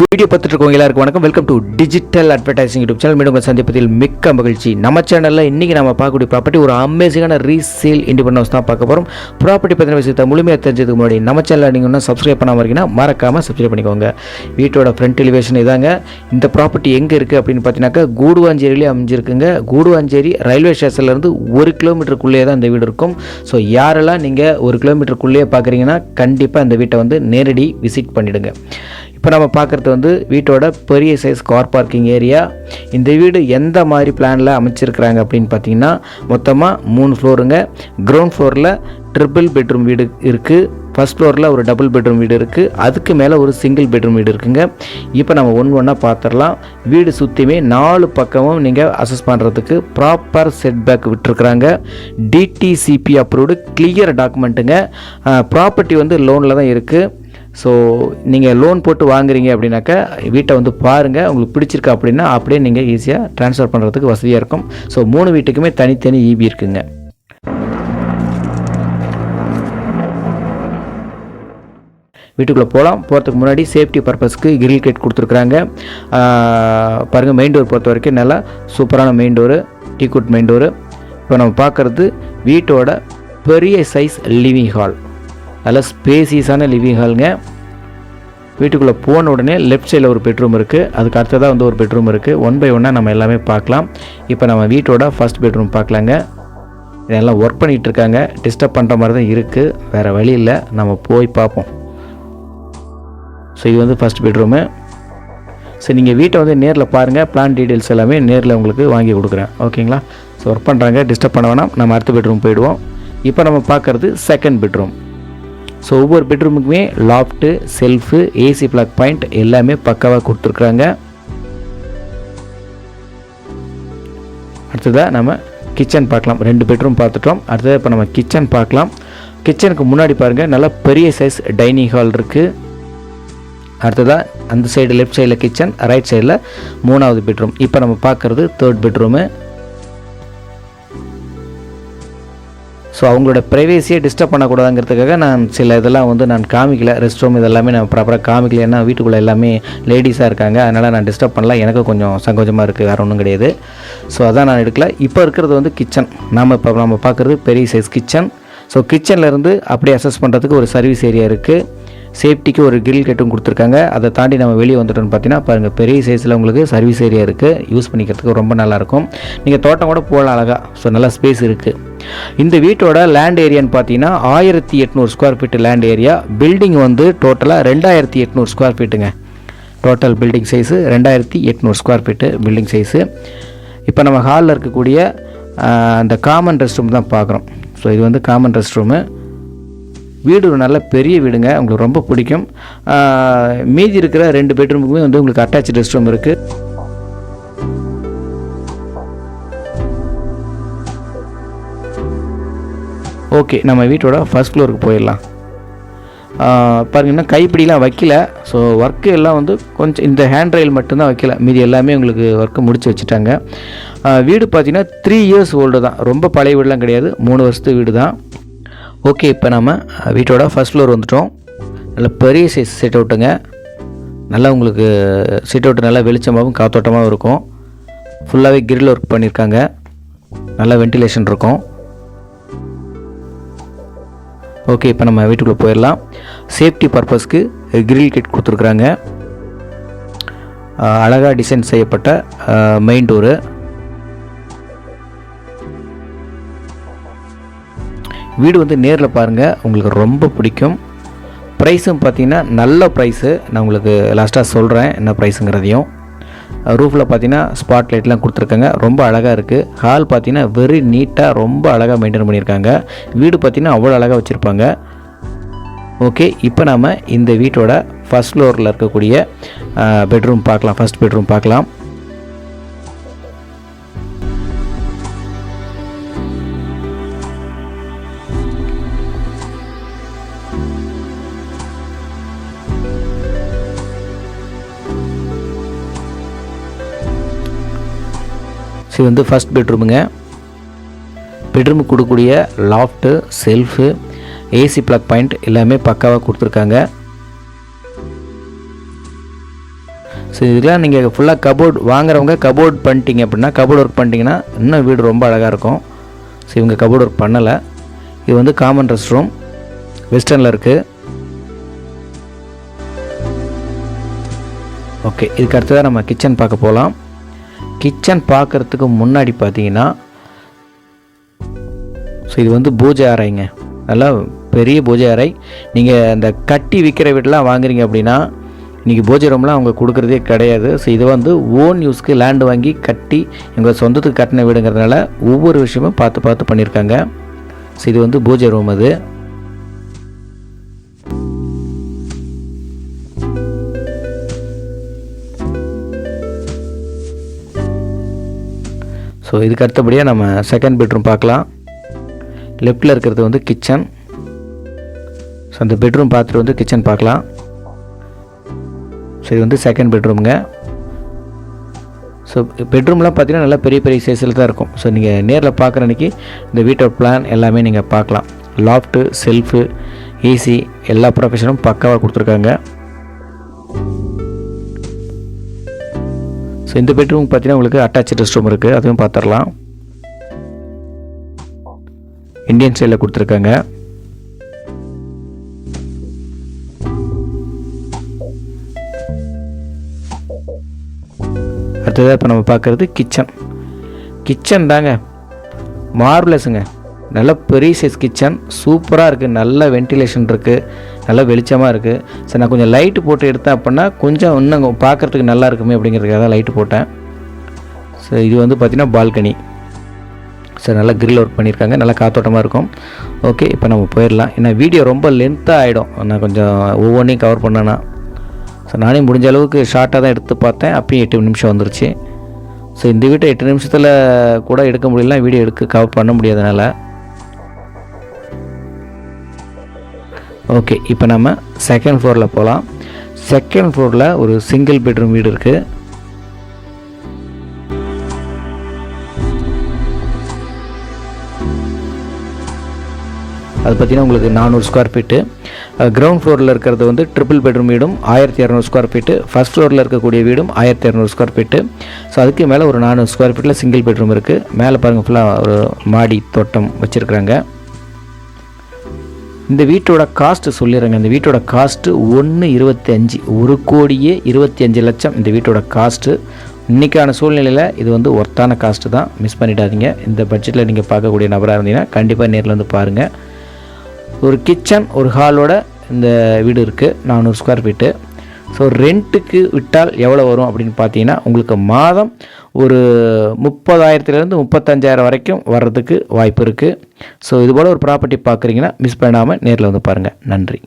Video பார்த்துட்டு எல்லாருக்கும் வணக்கம். Welcome to digital advertising YouTube channel மீண்டும் உங்கள் சந்திப்பதில் மிக்க மகிழ்ச்சி. நம்ம சேனலில் இன்றைக்கி நம்ம பார்க்கக்கூடிய ப்ராப்பர்ட்டி ஒரு அமேசிங்கான ரீசேல் இண்டிபெண்டன்ஸ் தான் பார்க்க போகிறோம் ப்ராப்பர்ட்டி பற்றின விஷயத்தை முழுமையாக தெரிஞ்சதுக்கு முன்னாடி நம்ம சேனலில் நீங்கள் ஒன்றும் சப்ஸ்கிரைப் பண்ணாமல் இருக்கீங்கன்னா மறக்காமல் சப்ஸ்கிரைப் பண்ணிக்கோங்க. வீட்டோட ஃப்ரண்ட் எலிவேஷன் இதாங்க. இந்த ப்ராப்பர்ட்டி எங்கே இருக்குது அப்படின்னு பார்த்தீங்கன்னாக்கா கூடுவாஞ்சேரியிலே அமைஞ்சிருக்குங்க. கூடுவாஞ்சேரி ரயில்வே ஸ்டேஷன்லேருந்து ஒரு கிலோமீட்டருக்குள்ளேயே தான் இந்த வீடு இருக்கும். ஸோ யாரெல்லாம் நீங்கள் ஒரு கிலோமீட்டருக்குள்ளேயே பார்க்குறீங்கன்னா கண்டிப்பாக இந்த வீட்டை வந்து நேரடி விசிட் பண்ணிவிடுங்க இப்போ நம்ம பார்க்குறது வந்து வீட்டோட பெரிய சைஸ் கார் பார்க்கிங் ஏரியா இந்த வீடு எந்த மாதிரி பிளானில் அமைச்சிருக்கிறாங்க அப்படின்னு பார்த்தீங்கன்னா மொத்தமாக மூணு ஃப்ளோருங்க கிரவுண்ட் ஃப்ளோரில் ட்ரிபிள் பெட்ரூம் வீடு இருக்குது ஃபஸ்ட் ஃப்ளோரில் ஒரு டபுள் பெட்ரூம் வீடு இருக்குது அதுக்கு மேலே ஒரு சிங்கிள் பெட்ரூம் வீடு இருக்குங்க. இப்போ நம்ம ஒன்று ஒன்றா பார்த்துடலாம் வீடு சுற்றியுமே நாலு பக்கமும் நீங்கள் அசஸ் பண்ணுறதுக்கு ப்ராப்பர் செட்பேக் விட்டுருக்குறாங்க. டிடிசிபி அப்ரூவ்டு கிளியர் டாக்குமெண்ட்டுங்க ப்ராப்பர்ட்டி வந்து லோனில் தான் இருக்குது ஸோ நீங்கள் லோன் போட்டு வாங்குறீங்க அப்படின்னாக்கா வீட்டை வந்து பாருங்கள் உங்களுக்கு பிடிச்சிருக்கு அப்படின்னா அப்படியே நீங்கள் ஈஸியாக ட்ரான்ஸ்ஃபர் பண்ணுறதுக்கு வசதியாக இருக்கும். ஸோ மூணு வீட்டுக்குமே தனித்தனி ஈபி இருக்குங்க. வீட்டுக்குள்ளே போகலாம் போகிறதுக்கு முன்னாடி சேஃப்டி பர்பஸ்க்கு கிரில் கேட் கொடுத்துருக்குறாங்க. பாருங்கள் மெயின் டோர் பொறுத்த வரைக்கும் நல்லா சூப்பரான main door teak wood main door இப்போ நம்ம பார்க்குறது வீட்டோட பெரிய சைஸ் லிவிங் ஹால் நல்ல ஸ்பேசியஸான லிவிங் ஹாலுங்க. வீட்டுக்குள்ளே போன உடனே லெஃப்ட் சைடில் ஒரு பெட்ரூம் இருக்குது அதுக்கு அடுத்ததாக வந்து ஒரு பெட்ரூம் இருக்குது ஒன் பை ஒன்னாக நம்ம எல்லாமே பார்க்கலாம். இப்போ நம்ம வீட்டோட ஃபஸ்ட் பெட்ரூம் பார்க்கலாங்க. இதெல்லாம் ஒர்க் பண்ணிகிட்டு இருக்காங்க. டிஸ்டர்ப் பண்ணுற மாதிரி தான் இருக்குது வேறு வழி இல்லை. நம்ம போய் பார்ப்போம். ஸோ இது வந்து ஃபஸ்ட் பெட்ரூமு. ஸோ நீங்கள் வீட்டை வந்து நேரில் பாருங்கள் பிளான் டீட்டெயில்ஸ் எல்லாமே நேரில் உங்களுக்கு வாங்கி கொடுக்குறேன். ஓகேங்களா? ஸோ ஒர்க் பண்ணுறாங்க டிஸ்டர்ப் பண்ண வேணாம். நம்ம அடுத்த பெட்ரூம் போயிடுவோம். இப்போ நம்ம பார்க்குறது செகண்ட் பெட்ரூம் ஸோ ஒவ்வொரு பெட்ரூமுக்குமே loft shelf AC plug point எல்லாமே பக்காவாக கொடுத்துருக்குறாங்க. அடுத்ததாக நம்ம கிச்சன் பார்க்கலாம். ரெண்டு பெட்ரூம் பார்த்துட்டோம். அடுத்தது இப்போ நம்ம கிச்சன் பார்க்கலாம். கிச்சனுக்கு முன்னாடி பாருங்கள் நல்லா பெரிய சைஸ் டைனிங் ஹால் இருக்குது அடுத்ததாக அந்த சைடு லெஃப்ட் சைடில் கிச்சன் ரைட் சைடில் மூணாவது பெட்ரூம் இப்போ நம்ம பார்க்குறது தேர்ட் பெட்ரூமு ஸோ அவங்களோட ப்ரைவேசியை டிஸ்டர்ப் பண்ணக்கூடாதுங்கிறதுக்காக நான் சில இதெல்லாம் வந்து நான் காமிக்கல. ரெஸ்ட் ரூம் இதெல்லாமே நான் ப்ராப்பராக காமிக்கல. ஏன்னா வீட்டுக்குள்ளே எல்லாமே லேடிஸாக இருக்காங்க. அதனால் நான் டிஸ்டர்ப் பண்ணலாம் எனக்கு கொஞ்சம் சங்கோஜமாக இருக்குது வேறு ஒன்றும் கிடையாது. ஸோ அதான் நான் எடுக்கல. இப்போ இருக்கிறது வந்து கிச்சன் நாம் இப்போ நம்ம பார்க்குறது பெரிய சைஸ் கிச்சன் ஸோ கிச்சன்லேருந்து அப்படியே அசஸ் பண்ணுறதுக்கு ஒரு சர்வீஸ் ஏரியா இருக்குது சேஃப்டிக்கு ஒரு கிரில் கட்டும் கொடுத்துருக்காங்க. அதை தாண்டி நம்ம வெளியே வந்துட்டோம்னு பார்த்தீங்கன்னா பாருங்கள் பெரிய சைஸில் உங்களுக்கு சர்வீஸ் ஏரியா இருக்குது யூஸ் பண்ணிக்கிறதுக்கு ரொம்ப நல்லாயிருக்கும் நீங்கள் தோட்டம் கூட போகலாம் அழகாக ஸோ நல்லா ஸ்பேஸ் இருக்குது இந்த வீட்டோட லேண்ட் ஏரியான்னு பார்த்தீங்கன்னா ஆயிரத்தி எட்நூறு square feet land area building வந்து டோட்டலாக ரெண்டாயிரத்தி எட்நூறு ஸ்கொயர் ஃபீட்டுங்க டோட்டல் பில்டிங் சைஸு ரெண்டாயிரத்தி எட்நூறு ஸ்கொயர் ஃபீட்டு பில்டிங் சைஸு இப்போ நம்ம ஹாலில் இருக்கக்கூடிய அந்த காமன் ரெஸ்ட் ரூம் தான் பார்க்குறோம். ஸோ இது வந்து காமன் ரெஸ்ட் ரூமு வீடு ஒரு நல்ல பெரிய வீடுங்க. உங்களுக்கு ரொம்ப பிடிக்கும். மீதி இருக்கிற ரெண்டு பெட்ரூமுக்குமே வந்து உங்களுக்கு அட்டாச் ரெஸ்ட் ரூம் இருக்குது ஓகே நம்ம வீட்டோட ஃபஸ்ட் ஃப்ளோருக்கு போயிடலாம். பாருங்கன்னா கைப்பிடிலாம் வைக்கல. ஸோ ஒர்க்கு எல்லாம் வந்து கொஞ்சம் இந்த ஹேண்ட் ரயில் மட்டும்தான் வைக்கல. மீதி எல்லாமே உங்களுக்கு ஒர்க்கு முடிச்சு வச்சுட்டாங்க. வீடு பார்த்தீங்கன்னா த்ரீ இயர்ஸ் ஓல்டு தான். ரொம்ப பழைய வீடுலாம் கிடையாது. மூணு வருஷத்து வீடு தான் ஓகே இப்போ நம்ம வீட்டோட ஃபர்ஸ்ட் ஃப்ளோர் வந்துட்டோம். நல்ல பெரிய சைஸ் செட் அவுட்டுங்க நல்லா உங்களுக்கு செட் அவுட் நல்லா வெளிச்சமாகவும் காத்தோட்டமாகவும் இருக்கும். ஃபுல்லாகவே கிரில் ஒர்க் பண்ணியிருக்காங்க நல்லா வென்டிலேஷன் இருக்கும். ஓகே இப்போ நம்ம வீட்டுக்குள்ளே போயிடலாம் சேஃப்டி பர்பஸ்க்கு கிரில் கிட் கொடுத்துருக்குறாங்க. அழகாக டிசைன் செய்யப்பட்ட மெயின் டோரு வீடு வந்து நேரில் பாருங்கள் உங்களுக்கு ரொம்ப பிடிக்கும். ப்ரைஸும் பார்த்தீங்கன்னா நல்ல ப்ரைஸு நான் உங்களுக்கு லாஸ்ட்டாக சொல்கிறேன் என்ன ப்ரைஸுங்கிறதையும் ரூஃபில் பார்த்தீங்கன்னா ஸ்பாட் லைட்லாம் கொடுத்துருக்காங்க. ரொம்ப அழகாக இருக்குது ஹால் பார்த்தீங்கன்னா வெரி நீட்டாக ரொம்ப அழகாக மெயின்டைன் பண்ணியிருக்காங்க. வீடு பார்த்தீங்கன்னா அவ்வளோ அழகாக வச்சுருப்பாங்க. ஓகே இப்போ நாம் இந்த வீட்டோட ஃபஸ்ட் ஃப்ளோரில் இருக்கக்கூடிய பெட்ரூம் பார்க்கலாம். ஃபஸ்ட் பெட்ரூம் பார்க்கலாம். இது வந்து ஃபஸ்ட் பெட்ரூமுங்க பெட்ரூமுக்கு கொடுக்கக்கூடிய loft shelf AC plug point எல்லாமே பக்காவாக கொடுத்துருக்காங்க. ஸோ இதெல்லாம் நீங்கள் ஃபுல்லாக கபோர்ட் வாங்குறவங்க கபோர்ட் பண்ணிட்டீங்க அப்படின்னா கபோர்ட் ஒர்க் பண்ணிட்டீங்கன்னா இன்னும் வீடு ரொம்ப அழகாக இருக்கும். ஸோ இவங்க கபோர்ட் ஒர்க் பண்ணலை. இது வந்து காமன் ரெஸ்ட் ரூம் வெஸ்டர்னில் இருக்குது ஓகே இதுக்கு அடுத்ததாக நம்ம கிச்சன் பார்க்க போகலாம் கிச்சன் பார்க்குறதுக்கு முன்னாடி பார்த்தீங்கன்னா ஸோ இது வந்து பூஜை அறைங்க. நல்லா பெரிய பூஜை அறை. நீங்கள் அந்த கட்டி விற்கிற வீட்டெலாம் வாங்குறீங்க அப்படின்னா இன்றைக்கி பூஜை ரூம்லாம் அவங்க கொடுக்குறதே கிடையாது. ஸோ இது வந்து ஓன் யூஸ்க்கு லேண்டு வாங்கி கட்டி எங்கள் சொந்தத்துக்கு கட்டின வீடுங்கிறதுனால ஒவ்வொரு விஷயமும் பார்த்து பார்த்து பண்ணியிருக்காங்க. ஸோ இது வந்து பூஜை ரூம் அது. ஸோ இதுக்கு அடுத்தபடியாக நம்ம செகண்ட் பெட்ரூம் பார்க்கலாம். லெஃப்டில் இருக்கிறது வந்து கிச்சன் ஸோ அந்த பெட்ரூம் பார்த்துட்டு வந்து கிச்சன் பார்க்கலாம். ஸோ இது வந்து செகண்ட் பெட்ரூமுங்க ஸோ பெட்ரூம்லாம் பார்த்தீங்கன்னா நல்லா பெரிய பெரிய சைஸில் தான் இருக்கும். ஸோ நீங்கள் நேரில் பார்க்குற அன்றைக்கி இந்த வீட்டோட பிளான் எல்லாமே நீங்கள் பார்க்கலாம். லாஃப்ட்டு செல்ஃபு ஏசி எல்லா ப்ரொஃபஷனும் பக்காவாக கொடுத்துருக்காங்க. ஸோ இந்த பெட்ரூம் பார்த்தீங்கன்னா உங்களுக்கு அட்டாச் ரெஸ்ட் ரூம் இருக்குது அதுவும் பார்த்துடலாம் இந்தியன் ஸ்டைலில் கொடுத்துருக்காங்க. அடுத்ததாக இப்போ நம்ம பார்க்குறது கிச்சன் கிச்சன் தாங்க. மார்வலஸுங்க நல்ல பெரிய சைஸ் கிச்சன் சூப்பராக இருக்குது நல்ல வென்டிலேஷன் இருக்குது நல்ல வெளிச்சமாக இருக்குது சரி நான் கொஞ்சம் லைட்டு போட்டு எடுத்தேன் அப்படின்னா கொஞ்சம் இன்னும் பார்க்குறதுக்கு நல்லா இருக்குமே அப்படிங்கிறதுக்காக தான் லைட்டு போட்டேன். ஸோ இது வந்து பார்த்திங்கன்னா பால்கனி சார் நல்லா கிரில் ஒர்க் பண்ணியிருக்காங்க. நல்லா காத்தோட்டமாக இருக்கும். ஓகே இப்போ நம்ம போயிடலாம். ஏன்னா வீடியோ ரொம்ப லென்த்தாக ஆகிடும் நான் கொஞ்சம் ஒவ்வொன்றையும் கவர் பண்ணேன்னா. ஸோ நானே முடிஞ்ச அளவுக்கு ஷார்ட்டாக தான் எடுத்து பார்த்தேன். அப்பயும் எட்டு நிமிஷம் வந்துருச்சு. ஸோ இந்த வீட்டை எட்டு நிமிஷத்தில் கூட எடுக்க முடியல வீடியோ எடுக்க கவர் பண்ண முடியாதனால. ஓகே இப்போ நம்ம செகண்ட் ஃப்ளோரில் போகலாம் செகண்ட் ஃப்ளோரில் ஒரு சிங்கிள் பெட்ரூம் வீடு இருக்குது அது பார்த்திங்கன்னா உங்களுக்கு நானூறு ஸ்கொயர் ஃபீட்டு கிரவுண்ட் ஃப்ளோரில் இருக்கிறது வந்து ட்ரிபிள் பெட்ரூம் வீடும் ஆயிரத்தி இரநூறு ஸ்கொயர் ஃபீட்டு ஃபஸ்ட் ஃப்ளோரில் இருக்கக்கூடிய வீடும் ஆயிரத்தி இரநூறு ஸ்கொயர் ஃபீட்டு ஸோ அதுக்கு மேலே ஒரு நானூறு ஸ்கொயர் ஃபீட்டில் சிங்கிள் பெட்ரூம் இருக்குது மேலே பாருங்கள் ஃபுல்லாக ஒரு மாடி தோட்டம் வச்சுருக்குறாங்க. இந்த வீட்டோட காஸ்ட்டு சொல்லிடுறேங்க. இந்த வீட்டோட காஸ்ட்டு ஒன்று இருபத்தி அஞ்சு ஒரு கோடியே இருபத்தி அஞ்சு லட்சம் இந்த வீட்டோட காஸ்ட்டு இன்றைக்கான சூழ்நிலையில் இது வந்து ஒர்த்தான காஸ்ட்டு தான். மிஸ் பண்ணிடாதீங்க. இந்த பட்ஜெட்டில் நீங்கள் பார்க்கக்கூடிய நபராக இருந்தீங்கன்னா கண்டிப்பாக நேரில் வந்து பாருங்கள் ஒரு கிச்சன் ஒரு ஹாலோட இந்த வீடு இருக்குது நானூறு ஸ்கொயர் ஃபீட்டு ஸோ ரெண்ட்டுக்கு விட்டால் எவ்வளோ வரும் அப்படின்னு பார்த்தீங்கன்னா உங்களுக்கு மாதம் ஒரு முப்பதாயிரத்துலேருந்து முப்பத்தஞ்சாயிரம் வரைக்கும் வர்றதுக்கு வாய்ப்பு இருக்குது ஸோ இதுபோல் ஒரு ப்ராப்பர்ட்டி பார்க்குறீங்கன்னா மிஸ் பண்ணாமல் நேரில் வந்து பாருங்கள் நன்றி.